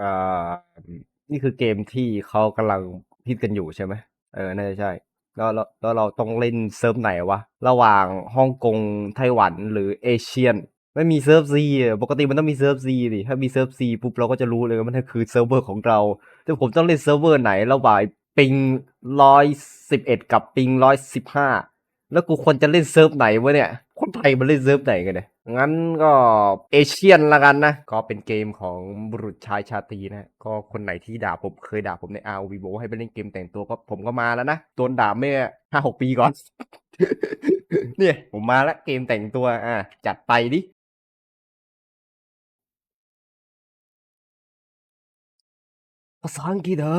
อ่านี่คือเกมที่เขากำลังฮิตกันอยู่ใช่ไหมเออน่าจะใช่ แล้วแล้วแล้วเราต้องเล่นเซิร์ฟไหนวะ ระหว่างฮ่องกงไต้หวันหรือเอเชียน ไม่มีเซิร์ฟซีปกติมันต้องมีเซิร์ฟซีดิ ถ้ามีเซิร์ฟซีปุ๊บเราก็จะรู้เลยว่ามันคือเซิร์ฟเวอร์ของเรา แต่ผมต้องเล่นเซิร์ฟเวอร์ไหนระหว่างปิงร้อยสิบเอ็ดกับปิงร้อยสิบห้า แล้วกูควรจะเล่นเซิร์ฟไหนวะเนี่ย คนไทยมันเล่นเซิร์ฟไหนกันเนี่ย งั้นก็เอเชียนละกันนะ ก็เป็นเกมของบุรุษชายชาตรีนะ ก็คนไหนที่ด่าผมเคยด่าผมใน ROV บอกว่าให้ไปเล่นเกมแต่งตัวก็ผมก็มาแล้วนะ โดนด่าเมื่อห้าหกปีก่อน เนี่ยผมมาแล้วเกมแต่งตัว อะจัดไปดิภาษาอังกฤษเหรอ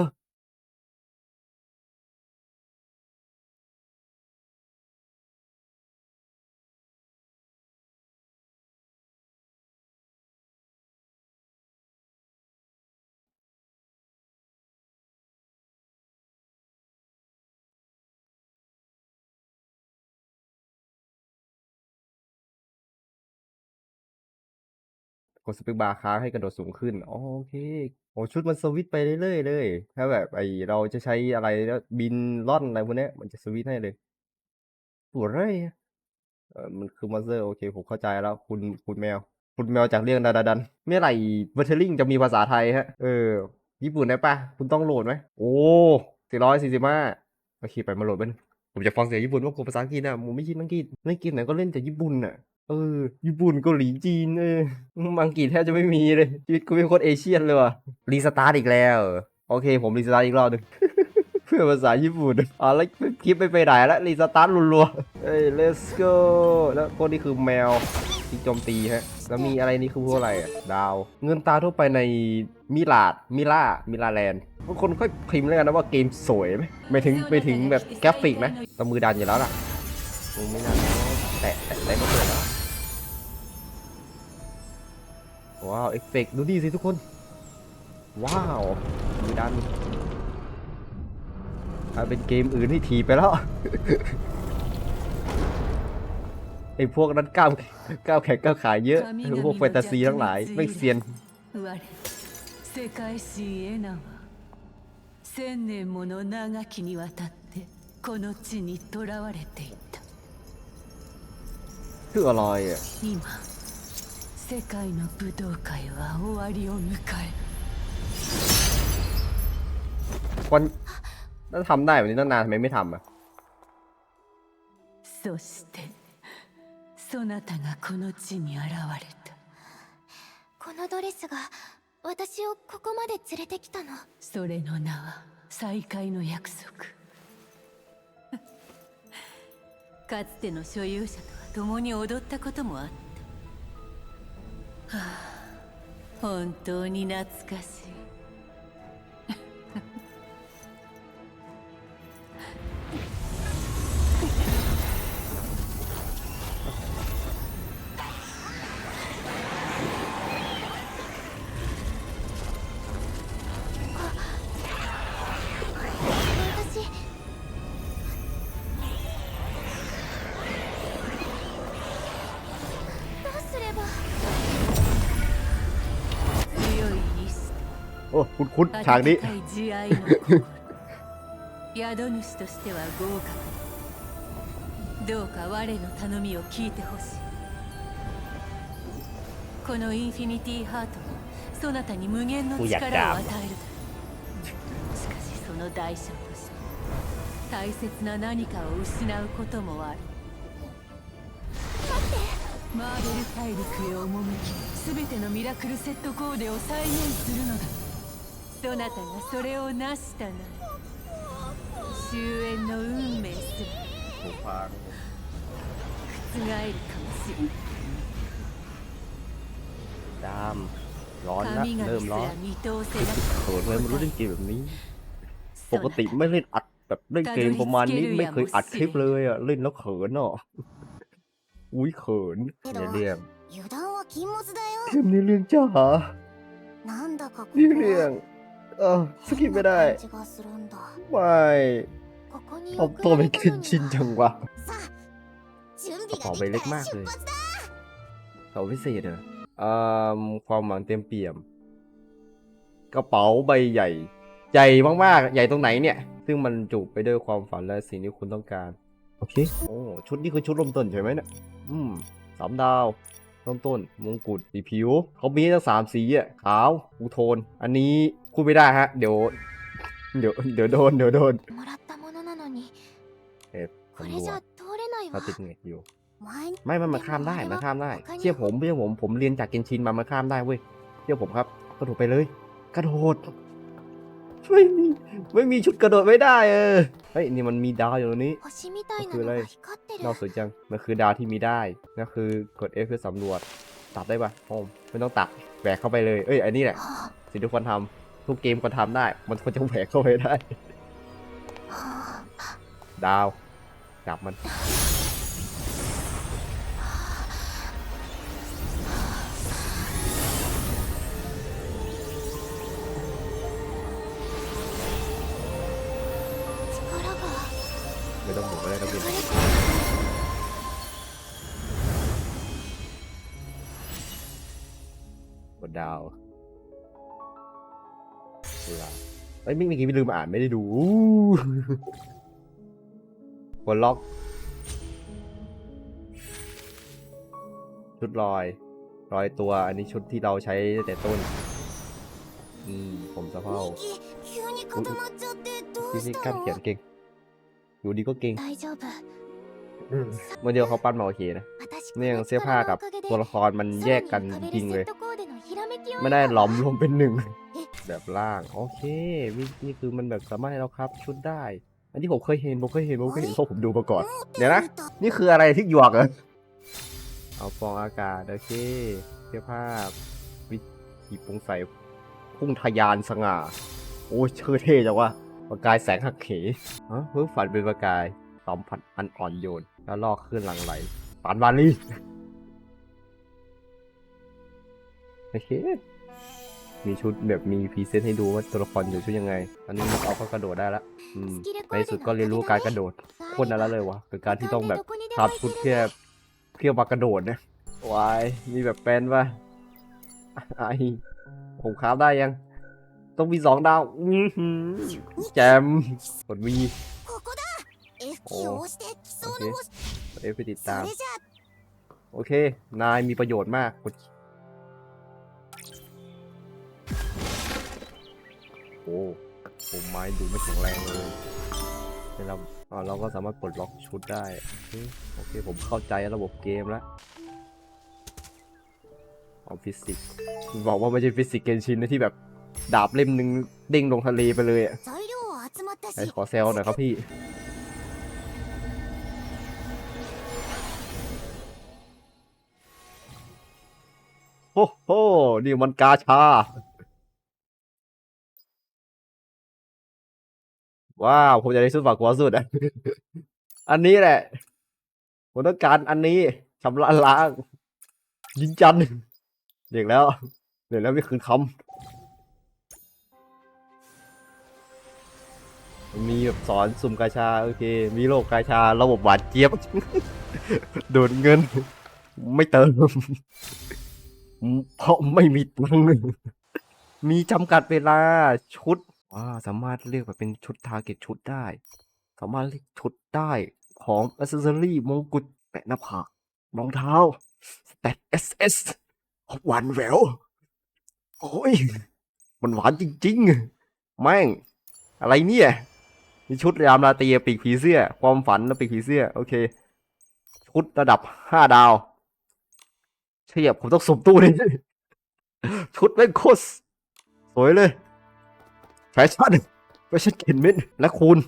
กดสเปคบาร์ค้างให้กระโดดสูงขึ้นอ๋อโอเคโอ้ชุดมันสวิตช์ไปเรื่อยๆเลย ถ้าแบบไอเราจะใช้อะไรแล้วบินล่อนอะไรพวกเนี้ยมันจะสวิตช์ให้เลยตัวอะไรอะเออมันคือมอนสเตอร์โอเคผมเข้าใจแล้ว คุณคุณแมว คุณแมวจากเรื่องดาดาดันเมื่อไหร่เวอร์เทลิงจะมีภาษาไทยฮะ เออ ญี่ปุ่นได้ปะคุณต้องโหลดไหมโอ้สี่ร้อยสี่สิบห้าโอเคไปมาโหลดมันผมจะฟังเสียงญี่ปุ่นว่าผมภาษาอังกฤษอะผมไม่คิดอังกฤษไม่เกมไหนก็เล่นแต่ญี่ปุ่นอะ เออ ญี่ปุ่นเกาหลีจีนเอออังกฤษแทบจะไม่มีเลย ชีวิตกูเป็นคนเอเชียนเลยว่ะ รีสตาร์ทอีกแล้ว โอเค ผมรีสตาร์ทอีกรอบหนึ่งเพื่อภาษาญี่ปุ่นอะแล้วคลิปไปไปไหนแล้วรีสตาร์ทรัวๆเอ้ย let's go แล้วพวกนี้คือแมวที่โจมตีฮะ แล้วมีอะไรนี่คือพวกอะไรอะ ดาว เงินตาทั่วไปในมิลาดมิล่ามิลาแลนด์บางคนค่อยพิมพ์แล้วกันนะว่าเกมสวยไหมไม่ถึงไม่ถึงแบบกราฟิกนะแตมือดันอยู่แล้วล่ะคงไม่นานแตะแตะแตะก็เปิดแล้ว ว้าว เอฟเฟกต์ดูดีสิทุกคน ว้าวมือดันถ้าเป็นเกมอื่นที่ถีบไปแล้ว ไอ้พวกนั้นก้าวก้าวแข่งก้าวขายเยอะไอ้พวกแฟนตาซีทั้งหลาย ไม่เซียน 我世界史エナは千年もの長きにわたってこの地に囚われていた คืออะไรอ่ะ 今 世界の武道会は終わりを迎える วันถ้าทำได้แบบนี้ตั้งนานทำไมไม่ทำอ่ะ そしてそなたがこの地に現れたこのドレスが私をここまで連れてきたのそれの名は再会の約束かつての所有者とは共に踊ったこともあった 本当に懐かしい。 โอ้คุณคุณ と ฉากนี้ 温かい慈愛の心宿主としては合格だどうか我の頼みを聞いてほしいこのインフィニティハートはそなたに無限のおやった力を与えるだろうしかしその代償として大切な何かを失うこともあるマーベル大陸へ赴き全てのミラクルセットコーデを再現するのだ そなたがそれを成したなら終焉の運命すら覆るかもしれない ดามร้อนนะ 神々 เริ่ม す ร้อน ら見通せな เขินเลยมันรู้เล่นเกมแบบนี้ ป そ ก な ติไม่เล่นอัดแบบเล่นเกมประมาณนี้ไม่เคยอัดคลิปเลยอ่ะ เล่นแล้วเขินอ่ะอุ้ยเขินในเรื่อง 油断は禁物だよ เกมในเรื่องจ้า なんだかここ นี่เรื่อง เออสกิปไม่ได้ไม่เอาตัวไปเก็นชินจังวะขอไปเล็กมากเลยเขาพิเศษเหรอ่าความหวังเต็มเปี่ยม กระเป๋าใบใหญ่ ใหญ่มากๆ ใหญ่ตรงไหนเนี่ย ซึ่งมันจุไปด้วยความฝันและสิ่งที่คุณต้องการ โอเค โอ้ ชุดนี้คือชุดลมต้นใช่ไหมเนี่ย อืม สามดาวต้นต้นมงกุฎสีผิว เขามีทั้งสามสีอะ ขาว อูโทน อันนี้ พูดไม่ได้ฮะ เดี๋ยว เดี๋ยว เดี๋ยวโดน เดี๋ยวโดน もらったものなのに เอ็ด これじゃ通れない ถ้า わ ติดเน็ตอยู่ 前に ไม่ไม่มันข้ามได้ มันข้ามได้ เชื่อผมเชื่อผม ผมเรียนจากเกนชินมา มันข้ามได้เว้ย เชื่อผมครับ กระโดดไปเลย กระโดด ไม่มี ไม่มีชุดกระโดดไม่ได้เออ เฮ้ย นี่มันมีดาวอยู่ตรงนี้ 星みたいなのが光ってる นอกสวยจัง มันคือดาวที่มีได้นั่นคือกด F เพื่อสำรวจ ตัดได้ปะโอ้ไม่ต้องตัดแหวกเข้าไปเลย เอ้ย อันนี้แหละ は สิ่งที่ควรทำ ทุกเกมก็ทำได้ มันควรจะแหวกเข้าไปได้ ดาวจับมันไม่ต้องหมุก็ได้นดาว เอ้ยไม่ไม่อกี้ไม่ลืมอ่านไม่ได้ดูบนล็อกชุดลอยลอยตัว อันนี้ชุดที่เราใช้แต่ต้น อืม ผมสะเพาที่นี่กล้าเขียนเก่ง อยู่ดีก็เก่งโมเดียวเขาปั้นมาโอเคนะเนี่ยเสื้อผ้ากับตัวละครมันแยกกันจริงเลย ไม่ได้หลอมรวมเป็นหนึ่ง แบบล่าง โอเคนี่นี่คือมันแบบสามารถให้เราครับชุดได้ อันที่ผมเคยเห็นผมเคยเห็นผมเคยเห็นเพราะผมดูมาก่อนเดี๋ยวนะนี่คืออะไรที่หยวกเหรอเอาฟองอากาศโอเคเสื้อผ้าวิธีปรุงใส่พุ่งทะยานสง่า โอ้ยชื่อเท่จังวะประกายแสงหักเหฮะเพิ่งฝันเป็นประกายตอมผัดอันอ่อนโยน แล้วลอกขึ้นหลังไหลปานวาลีโอเค มีชุดแบบมีพรีเซนต์ให้ดูว่าตัวละครอยู่ชุดยังไง อันนี้เอาก็กระโดดได้ละอืมในสุดก็เรียนรู้การกระโดดโคตรนั้นแล้วเลยวะคือการที่ต้องแบบทำชุดแค่เพียวมากระโดดนะวายมีแบบแปนป่ะไอผมคราได้ยัง ต้องมีสองดาวแจมผลมีโอเคเอฟไปติดตาม โอเค นายมีประโยชน์มากกด ผมไม้ดูไม่แข็งแรงเลยเราเราก็สามารถปลดล็อกชุดได้ โอเค ผมเข้าใจระบบเกมแล้วเอฟิสิกส์บอกว่าไม่ใช่ฟิสิกส์เกนชินนะที่แบบดาบเล่มหนึ่งเด้งลงทะเลไปเลยอะขอเซลหน่อยครับพี่ โอ้โห นี่มันกาชา ว้าว ผมจะได้สุดฝากหัวสุดอะ อันนี้แหละ ผมต้องการอันนี้ชำระล้างยิงจันเด็กแล้วเด็กแล้วไม่คืนคำมีแบบสอนสุ่มกาชา โอเค มีโลกกาชา ระบบหวานเจี๊ยบ โดนเงิน ไม่เติม เพราะไม่มีตังค์มีจำกัดเวลาชุด ว้าสามารถเรียกแบบเป็นชุดทาร์เก็ตชุดได้ สามารถเรียกชุดได้ของอ c เซอรี่มงกุฎแปะหน้าผากรองเท้าสเตตเอสเอสหวานแหววโอ้ย มันหวานจริงๆ แม่ง อะไรเนี่ย มีชุดยามราตีปีกผีเสื้อ ความฝันและปีกผีเสื้อ โอเค ชุดระดับห้าดาว เทียบผมต้องสมตู้นี้ชุดแม่งโคตรสวยเลย แฟชั่นแฟชั่นเข็นเม็ดและคูณ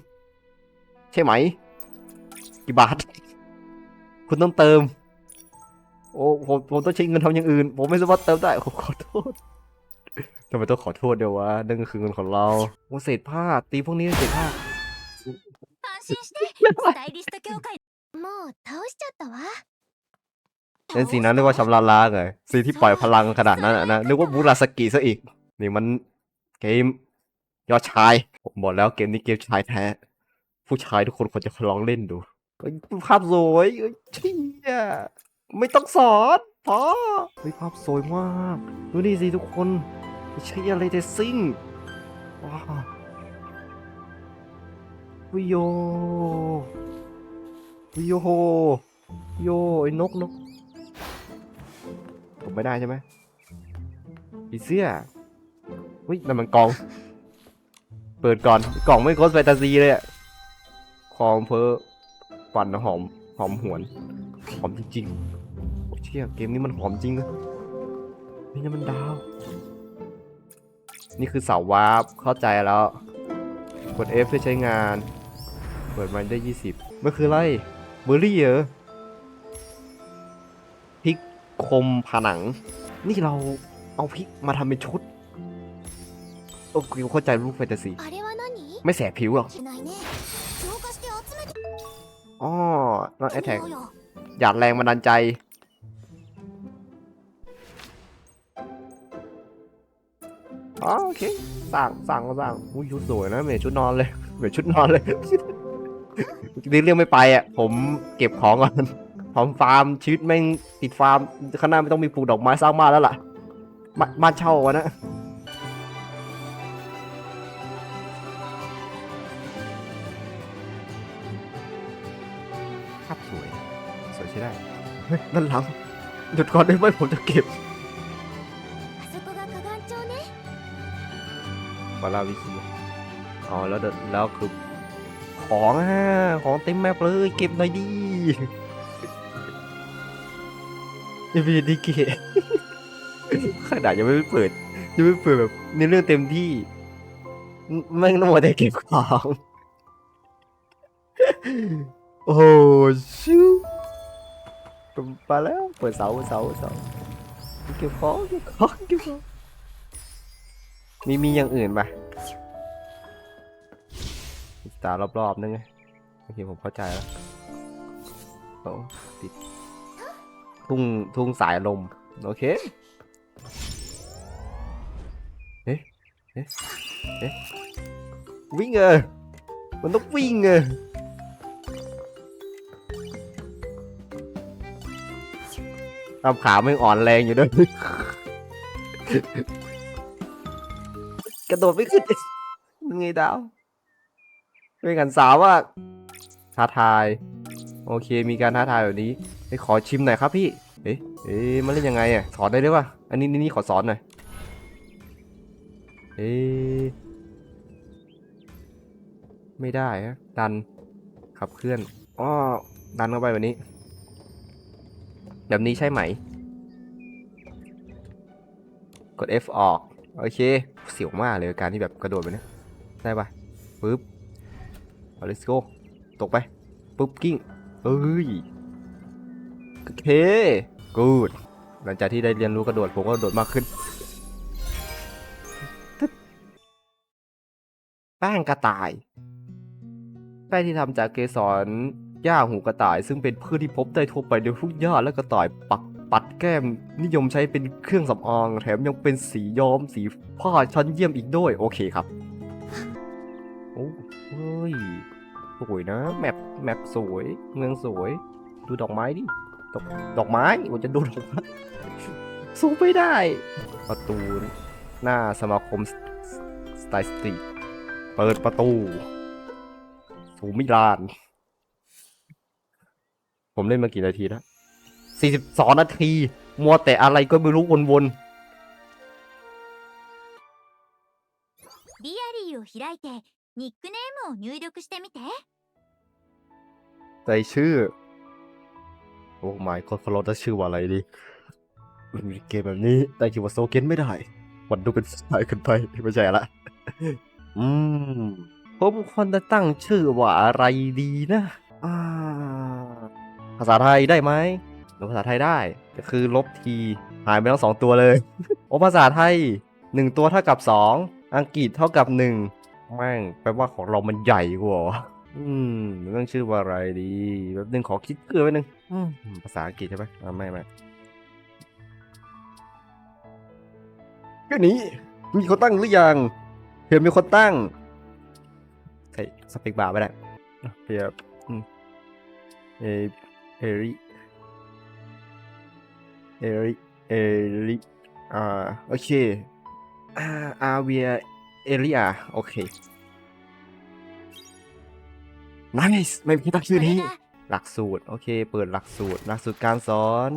ใช่ไหม กี่บาท คุณต้องเติม โอ้ผมผมต้องใช้เงินทำอย่างอื่น ผมไม่สามารถเติมได้ผมขอโทษทำไมต้องขอโทษเดี๋ยววะนั่นก็คือเงินของเราโอ้เศษผ้า ตีพวกนี้เศษผ้า 安心してスタイリスト協会もう倒しちゃったわ นั่นสีนั้นเรียกว่าชำระล้างไงสีที่ปล่อยพลังขนาดนั้นอะนะนึกว่าบูราสกิซะอีก นี่มันเกม ยอดชาย ผมบอกแล้วเกมนี้เกมชายแท้ ผู้ชายทุกคนควรจะลองเล่นดูภาพสวยเอ้ยชี่ยไม่ต้องสอนพอเฮ้ยภาพสวยมากดูนี่สิทุกคนไม่ใช่อะไรแต่ซิ่งว้าววิโยวิโยโยไอ้นกนกผมไม่ได้ใช่ไหมผีเสื้อวินั่นมันกอง เปิดก่อนกล่องไม่โคตรแฟนตาซีเลยอะคอมเพอฟันหอมหอมหวน หอมจริงๆโอ้เชี่ยเกมนี้มันหอมจริงเลยนี่นั่นมันดาว นี่คือเสาวาร์ปเข้าใจแล้ว กด F เพื่อใช้งาน เปิดมันได้ 20มันคืออะไรเบอร์รี่เหรอพริกคมผนัง นี่เราเอาพริกมาทำเป็นชุด โอ้กูเข้าใจลูกแฟนตาซีไม่แสบผิวหรอกอ๋อน้อแอทแทกอยากแรงมันดันใจ อ๋อโอเค สั่งสั่งสั่งอุ้ยชุดสวยนะเหมือนชุดนอนเลยเหมือนชุดนอนเลยนี่เรื่องไม่ไปอะ ผมเก็บของก่อนหอมฟาร์มชีวิตแม่งติดฟาร์มข้างหน้าไม่ต้องมีปลูกดอกไม้สร้างบ้านแล้วล่ะ บ้านเช่าวะนะ นั่นล้ำหยุดก่อนได้ไหมผมจะเก็บมาลาวิคีอ๋อแล้วแล้วคือของฮ่ะของเต็มแมปเลยเก็บหน่อยดิเอวีดีเกตขนาดยังไม่เปิดยังไม่เปิดแบบในเรื่องเต็มที่แม่งต้องมาได้เก็บของโอ้ชู ชิวไปแล้วเปิดเสาเปิดเสาเปิดเสาเก็บของเก็บของเก็บของมีมีอย่างอื่นปะตารอบๆนึงไงโอเคผมเข้าใจแล้วโอ้ติดทุ่งทุ่งสายลมโอเคเอ๊ะเอ๊ะเอ๊ะวิ่งเออมันต้องวิ่งเออ ทำขาไม่อ่อนแรงอยู่ด้วย กระโดดไม่ขึ้นมึงไงดาวเป็นกันสาวว่าท้าทาย โอเค มีการท้าทายแบบนี้เฮ้ยขอชิมหน่อยครับพี่ เอ๊ะเอ๊ะมันเล่นยังไงอะ สอนได้ด้วยป่ะอันนี้นี่นี่ขอสอนหน่อย เอ๊ะไม่ได้ฮะดันขับเคลื่อนอ้อดันเข้าไปแบบนี้ แบบนี้ใช่ไหม กด F ออก โอเค เสียวมากเลยการที่แบบกระโดดไปเนี่ยได้ปะปึ๊บเอา let's go ตกไปปุ๊บกิ้งเอ้ยโอเค good หลังจากที่ได้เรียนรู้กระโดดผมก็โดดมากขึ้นแป้งกระต่าย แป้งที่ทำจากเกสร หญ้าหูกระต่าย ซึ่งเป็นพืชที่พบได้ทั่วไปในทุกหญ้าและกระต่ายปักปัดแก้มนิยมใช้เป็นเครื่องสำอาง แถมยังเป็นสีย้อมสีผ้าชั้นเยี่ยมอีกด้วย โอเคครับ โอ้เฮ้ย สวยนะ แมปแมปสวย เมืองสวย ดูดอกไม้ดิ ดอกดอกไม้ผมจะดูดอกไม้สู้ไม่ได้ ประตูหน้าสมาคมสไตล์สตรีทเปิดประตู สูมิลาน ผมเล่นมากี่นาทีแล้วสี่สิบสองนาที มัวแต่อะไรก็ไม่รู้วน リアリーを開いてニックネームを入力してみて ๆ ใจชื่อ โอ้ my god เขาเราจะชื่อว่าอะไรดีมันมีเกมแบบนี้ แต่คิดว่าโซเกนไม่ได้ มันดูเป็นสไตล์เกินไป ไม่ใช่ละ อืม ผมควรจะตั้งชื่อว่าอะไรดีนะ อ่า ภาษาไทยได้ไหมหรือภาษาไทยได้ก็คือลบทีหายไปทั้งสองตัวเลย โอ้ภาษาไทยหนึ่งตัวเท่ากับสองอังกฤษเท่ากับหนึ่งแม่งแปลว่าของเรามันใหญ่กว่าอืมต้องชื่อว่าอะไรดีแบบนึงขอคิดเกลือไว้หนึ่งภาษาอังกฤษใช่ไหมอ่าไม่ไม่ก็นี้มีคนตั้งหรือยังเผื่อมีคนตั้งใส่สเปกบาร์ไม่ได้เผื่อเอ เอริเอริเอริอ่าโอเคอาอเวียเอริอาโอเคนั่นไงไม่มีตั้งชื่อนี้หลักสูตร โอเค เปิดหลักสูตร หลักสูตรการสอน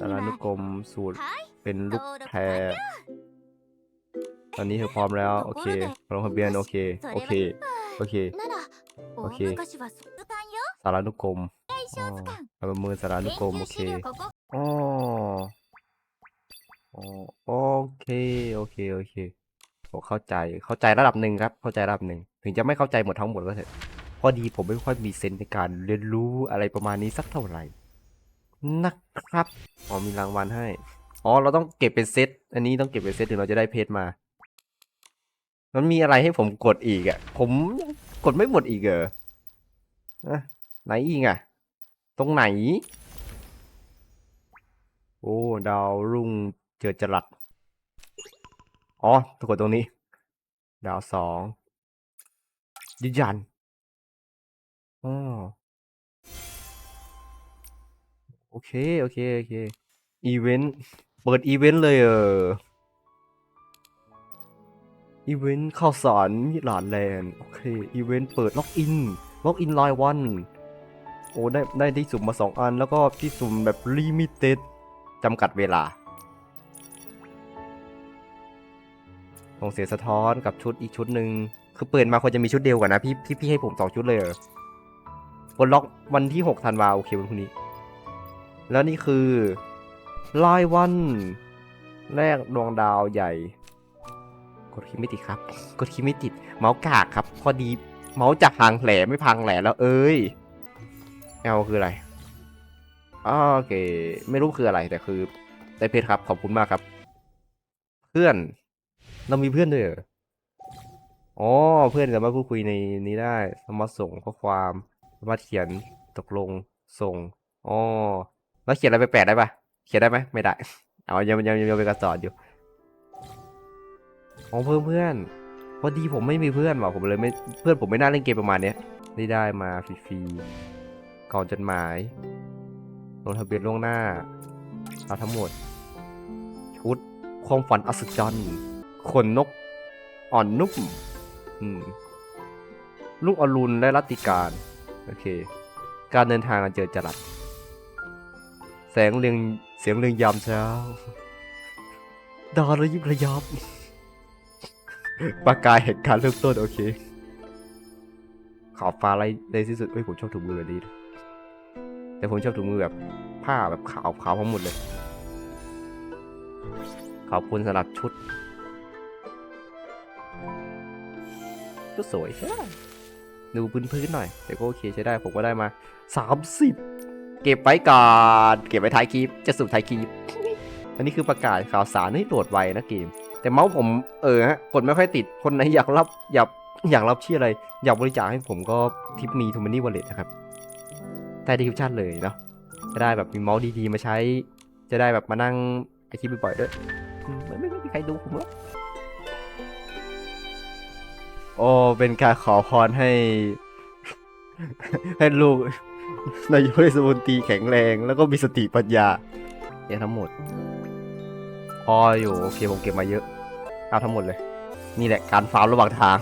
สารานุกรมสูตร เป็นลูกแพรตอนนี้เธอพร้อมแล้ว โอเคลร้อมทะเบียนโอเค โอเค โอเค โอเค สารานุกรมเอามือสารานุกรมโอเคอ๋อโอเค โอเค โอเคผมเข้าใจ เข้าใจระดับหนึ่งครับ เข้าใจระดับหนึ่ง ถึงจะไม่เข้าใจหมดทั้งหมดก็เถอะ พอดีผมไม่ค่อยมีเซนในการเรียนรู้อะไรประมาณนี้สักเท่าไหร่ นะครับผมมีรางวัลให้ อ๋อ เราต้องเก็บเป็นเซต อันนี้ต้องเก็บเป็นเซตถึงเราจะได้เพชรมา มันมีอะไรให้ผมกดอีกอะ ผมกดไม่หมดอีกเหรออะไหนอีกอะ ตรงไหน โอ้ ดาวรุ่งเจอจรัสอ๋อ กดตรงนี้ ดาวสองยืนยันอ๋อโอเค โอเค โอเค อีเวนต์ เปิดอีเวนต์เลยเออ อีเวนต์ข่าวสารมิลานแลนด์ โอเค อีเวนต์เปิดล็อกอิน ล็อกอินรายวัน โอ้ได้ได้ที่สุ่มมาสองอัน แล้วก็ที่สุ่มแบบลิมิเต็ดจำกัดเวลาส่งเสียงสะท้อนกับชุดอีกชุดหนึ่ง คือเปิดมาควรจะมีชุดเดียวกันนะ พี่พี่พี่ให้ผมสองชุดเลยเหรอปลดล็อกวันที่หกธันวาโอเควันพรุ่งนี้ แล้วนี่คือ รายวัน แรกดวงดาวใหญ่ กดคีย์ไม่ติดครับ กดคีย์ไม่ติด เมาส์กากครับ พอดี เมาส์จะพังแหลไม่พังแหลแล้วเอ้ยแอลคืออะไรโอเค ไม่รู้คืออะไรแต่คือได้เพชรครับ ขอบคุณมากครับ เพื่อน เรามีเพื่อนด้วยเหรออ๋อเพื่อนสามารถพูดคุยในนี้ได้สามารถส่งข้อความสามารถเขียนตกลงส่งอ๋อแล้วเขียนอะไรไปแปะได้ปะ เขียนได้ไหมไม่ได้เอายังยังยังยังเป็นการสอนอยู่ขอ๋อเพื่อนเพื่อนพอดีผมไม่มีเพื่อนว่ะผมเลยไม่เพื่อนผมไม่น่าเล่นเกมประมาณเนี้ยได้ได้มาฟรีๆก่อนจดหมายลงทะเบียนล่วงหน้าเอาทั้งหมด ชุดความฝันอัศจรรย์ขนนก อ่อนนุ่มอืมลูกอรุณและรัตติการ โอเค การเดินทางกันเจอจรัส แสงเรือง เสียงเรื่องยามเช้าดาวระยิบระยับประกายแห่งการเริ่มต้นโอเคขาวฟ้าไรในที่สุดเอ้ยผมชอบถุงมือแบบนี้แต่ผมชอบถุงมือแบบผ้าแบบขาวขาวทั้งหมดเลย ขอบคุณสำหรับชุดชุดสวยใช่ได้ดูพื้นๆหน่อย แต่ก็โอเคใช้ได้ผมก็ได้มา 30 เก็บไว้ก่อนเก็บไว้ท้ายคลิปจะสู่ท้ายคลิปอันนี้คือประกาศข่าวสารให้โหลดไวนะเกม แต่เมาส์ผมเออฮะกดไม่ค่อยติดคนไหนอยากรับอยากอยากรับชื่ออะไร อยากบริจาคให้ผมก็ทิปมีทูมานี่วอลเล็ตนะครับใต้ดีคริปชั่นเลยเนาะจะได้แบบมีเมาส์ดีๆมาใช้ จะได้แบบมานั่งไอคลิปบ่อยๆด้วยไม่ไม่ไม่มีใครดูผมหรอกโอ้เป็นการขอพรให้ ให้ลูก นายกเทศมนตรีแข็งแรง แล้วก็มีสติปัญญาเนี่ยทั้งหมดพออยู่โอเคผมเก็บมาเยอะเอาทั้งหมดเลย นี่แหละการฟาร์มระหว่างทาง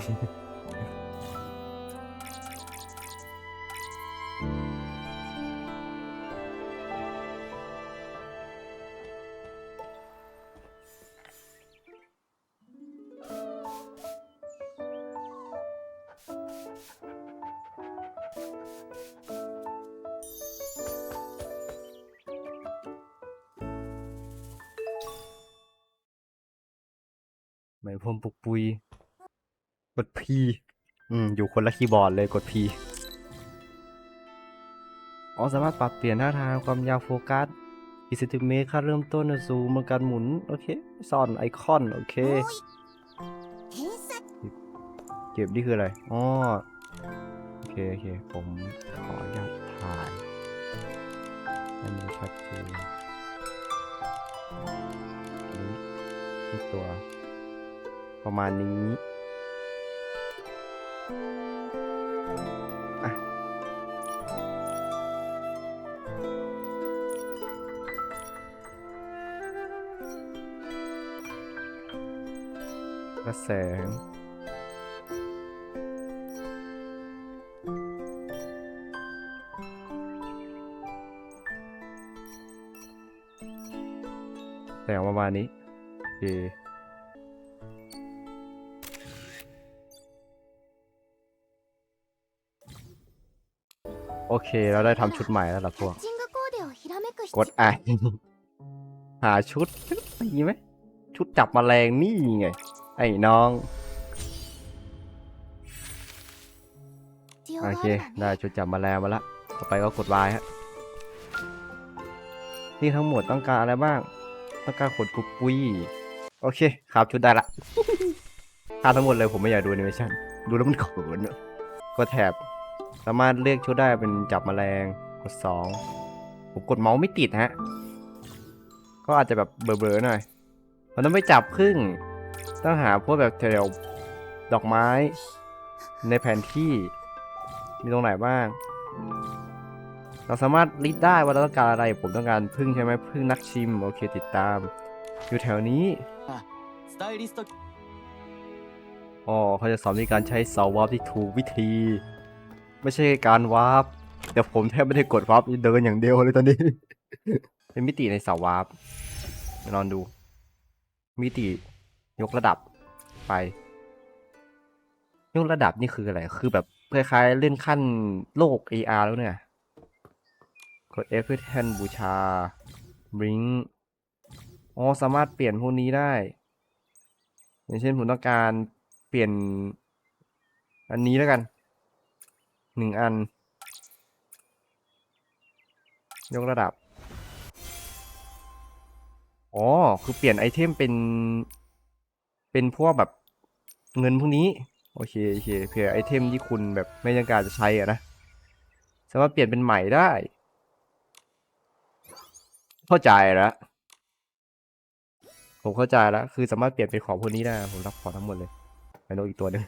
ายพรมปุกปุย กด P อืม อยู่คนละคีย์บอร์ดเลยกด P อ๋อสามารถปรับเปลี่ยนท่าทางความยาวโฟกัสอีซิติเมตรค่าเริ่มต้นสูงมันการหมุน โอเคซ่อนไอคอน โอเค เก็บนี่คืออะไร อ๋อ โอเค โอเค ผมขออนุญาตถ่ายให้มันชัดเจนนี่ตัว ประมาณนี้กระแสงแสงประมาณนี้โอเค เค เราได้ทำชุดใหม่แล้วล่ะพวก กดไอหาชุดมีไหม ชุดจับมแมลงนี่ไง ไอ้น้อง โอเค ได้ชุดจับมแมลงมาละ ต่อไปก็กดวายฮะนี่ทั้งหมดต้องการอะไรบ้าง ต้องการขดกุปุยโอเคครับชุดได้ละค่าทั้งหมดเลยผมไม่อยากดูในิเมชั่น ดูแล้วมันขนเนอะก็แถบ สามารถเลือกชุดได้เป็นจับแมลงกดสองผมกดเมาส์ไม่ติดฮะ ก็อาจจะแบบเบลอๆหน่อยมันต้องไปจับพึ่ง ต้องหาพวกแบบแถวดอกไม้ ในแผนที่ มีตรงไหนบ้าง เราสามารถลิดได้ว่าเราต้องการอะไร ผมต้องการพึ่งใช่ไหมพึ่งนักชิม โอเคติดตาม อยู่แถวนี้อ๋อเขาจะสอนในการใช้เสาวาบที่ถูกวิธี ไม่ใช่การวาร์ปแต่ผมแทบไม่ได้กดวาร์ปเดินอย่างเดียวเลยตอนนี้ เป็นมิติในเสาวาร์ปไปลองดู มิติยกระดับไป ยกระดับนี่คืออะไร คือแบบคล้ายๆเล่นขั้นโลก AR แล้วเนี่ยกด F เพื่อแทนบูชา Bring อ๋อสามารถเปลี่ยนพวกนี้ได้ อย่างเช่นผมต้องการเปลี่ยน อันนี้แล้วกัน หนึ่งอัน ยกระดับ อ๋อ คือเปลี่ยนไอเทมเป็น เป็นพวกแบบเงินพวกนี้ โอเค โอเค เผื่อไอเทมที่คุณแบบไม่ต้องการจะใช้อะนะ สามารถเปลี่ยนเป็นใหม่ได้ เข้าใจแล้วผมเข้าใจแล้ว คือสามารถเปลี่ยนเป็นของพวกนี้ได้ ผมรับของทั้งหมดเลยไปโนอีกตัวหนึ่ง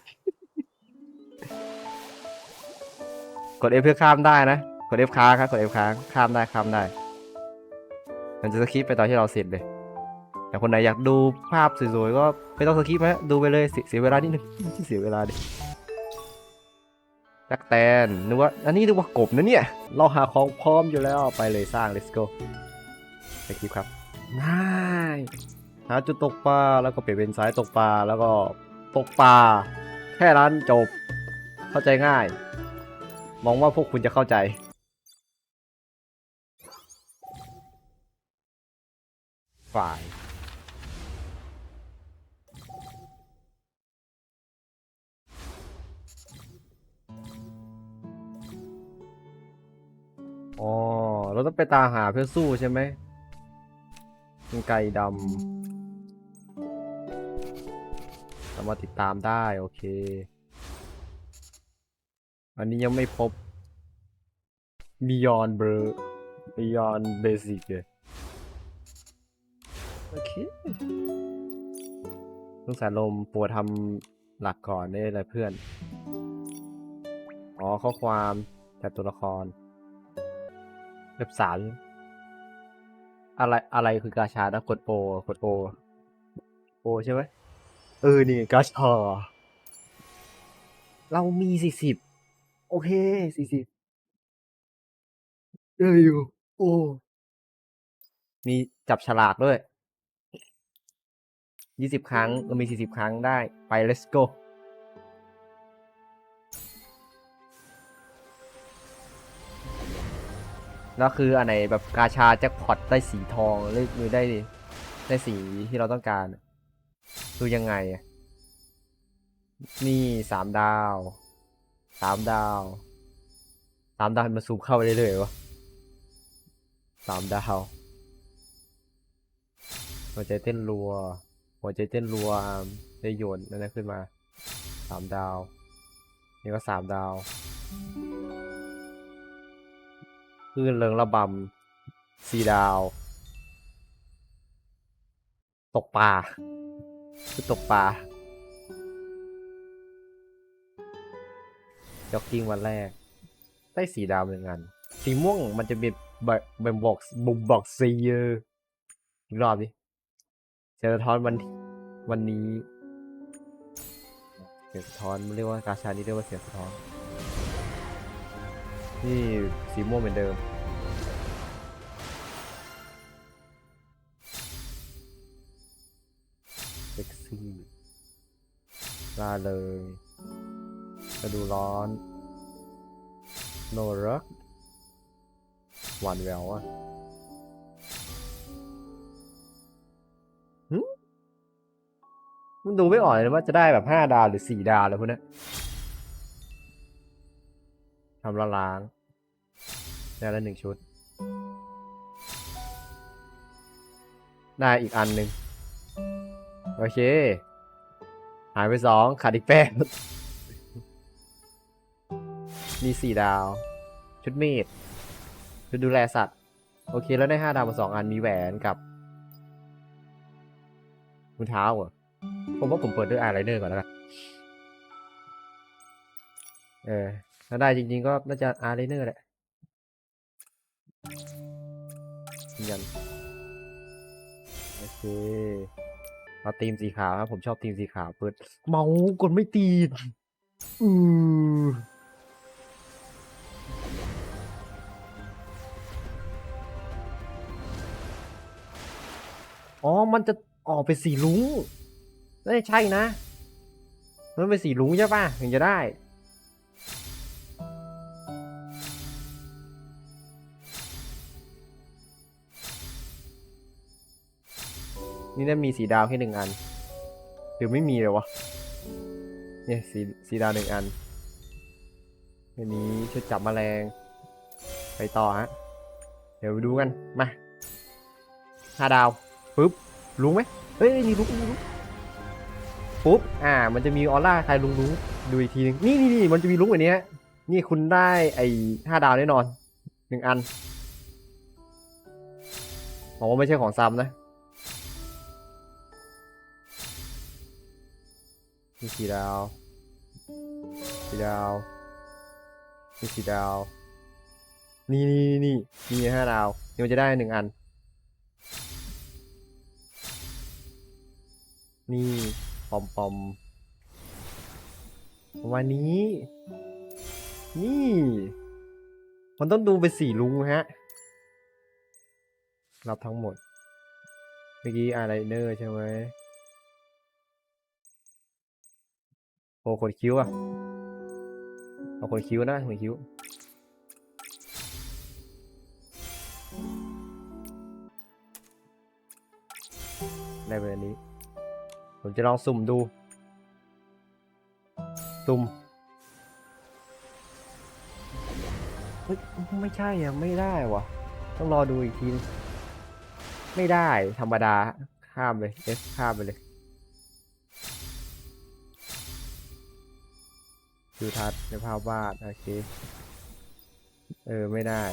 กด F เพื่อข้ามได้นะ กด F ค้างครับ กด F ค้าง ข้ามได้ ข้ามได้ มันจะสคิปไปตอนที่เราเสร็จเลย แต่คนไหนอยากดูภาพสวยๆ ก็ไม่ต้องสคิปนะดูไปเลยเสียเสียเวลานิดนึงเสียเวลาดิตักแตนนึกว่า อันนี้นึกว่ากบนะเนี่ย เราหาของพร้อมอยู่แล้ว ไปเลยสร้าง let's go ไปคลิปครับง่ายหาจุดตกปลา แล้วก็เปลี่ยนเป็นสายตกปลา แล้วก็ตกปลา แค่นั้นจบ เข้าใจง่าย มองว่าพวกคุณจะเข้าใจ ฝ่าย อ๋อ เราต้องไปตามหาเพื่อสู้ใช่ไหมเป็นไก่ดำสามารถติดตามได้ โอเค อันนี้ยังไม่พบ Beyond b r Beyond Basic เลยโอเคต้องสารลมปัวทำหลักก่อนได้เลยเพื่อน อ๋อ ข้อความจากตัวละครเว็บสามอะไรอะไรคือกาชานะกดโอกดโอโอใช่ไหมเออ นี่กาชาเรามีสี่สิบ โอเคสี่สิบเอออยู่ โอ้ มีจับฉลากด้วยยี่สิบครั้งเรามีสี่สิบครั้งได้ ไป let's go แล้วคืออันไหนแบบกาชาแจ็คพอตได้สีทองหรือหรือได้ได้สีที่เราต้องการดูยังไง นี่สามดาว สามดาวสามดาวมันซูมเข้าไปเรื่อยๆวะสามดาวหัวใจเต้นรัว หัวใจเต้นรัวได้โยนนั่นขึ้นมาสามดาว นี่ก็สามดาวคลื่นเริงระบำสีดาว ตกปลาคือตกปลา จ็อกกิ้งวันแรก ได้สีดาวเหมือนกัน สีม่วงมันจะเป็นแบบแบบบอกบุมบอกซีเยอร์อีกรอบดิเซราทอนวันวันนี้เสียงสะท้อนเรียกว่ากาชานี่เรียกว่าเสียงสะท้อน นี่สีม่วงเหมือนเดิม เซ็กซี่ลาเลย กระดูร้อน โนรักหวานแววอะมันดูไม่ออกเลยว่าจะได้แบบห้าดาวหรือสี่ดาวเลยพวกนี้ทำละล้างได้แล้วหนึ่งชุด ได้อีกอันหนึ่งโอเค หายไปสองขาดอีกแปด มีสี่ดาว ชุดเมดชุดดูแลสัตว์ โอเคแล้วได้ห้าดาวมาสองอันมีแหวนกับมือเท้าเหรอผมว่าผมเปิดด้วยอายไลเนอร์ก่อนแล้วกันเออถ้าได้จริง ๆ ก็น่าจะอายไลเนอร์แหละยันโอเคเอาทีมสีขาวครับผมชอบทีมสีขาวเปิดเมาส์กดไม่ตีดอือ อ๋อ มันจะออกเป็นสีลุงเอ้ยใช่นะ มันเป็นสีลุงใช่ป่ะถึงจะได้นี่น่ามีสีดาวแค่หนึ่งอัน หรือไม่มีเลยวะ เนี่ยสีสีดาวหนึ่งอันอันนี้ชุดจับแมลง ไปต่อฮะ เดี๋ยวดูกัน มาห้าดาว ปึ๊บลุงไหมเฮ้ยนี่ลุงลุงลุงปุ๊บอ่า มันจะมีออร่าใครลุงลุงดูอีกทีนึงนี่นี่นี่มันจะมีลุงแบบนี้ฮะนี่คุณได้ไอ้ห้าดาวแน่นอนหนึ่งอันบอกว่าไม่ใช่ของซ้ำนะนี่สี่ดาวสี่ดาวนี่สี่ดาวนี่นี่นี่นี่นี่ห้าดาวนี่มันจะได้หนึ่งอัน นี่ปอมปอมประมาณนี้ นี่ มันต้องดูเป็นสีลุงฮะ รับทั้งหมด เมื่อกี้อะไรเนอร์ใช่ไหมโอ้คนคิ้วอะเอาคนคิ้วนะคนคิ้ว ได้เป็นอันนี้ ผมจะลองสุ่มดู สุ่มเฮ้ยไม่ใช่อะ ไม่ได้วะต้องรอดูอีกที ไม่ได้ธรรมดา ข้ามเลย F ข้ามไปเลยดูทัศน์ในภาพวาด โอเค เออ ไม่ได้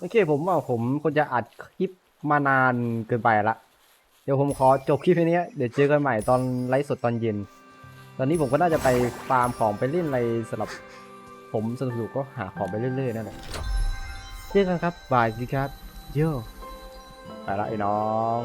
โอเคผมว่าผมควรจะอัดคลิปมานานเกินไปละ เดี๋ยวผมขอจบคลิปแค่นี้ เดี๋ยวเจอกันใหม่ตอนไลฟ์สดตอนเย็น ตอนนี้ผมก็น่าจะไปฟาร์มของไปเล่นอะไรสำหรับผมสนุกๆก็หาของไปเรื่อยๆนั่นแหละ เจอกันครับบายสิครับโย่ไปละไอ้น้อง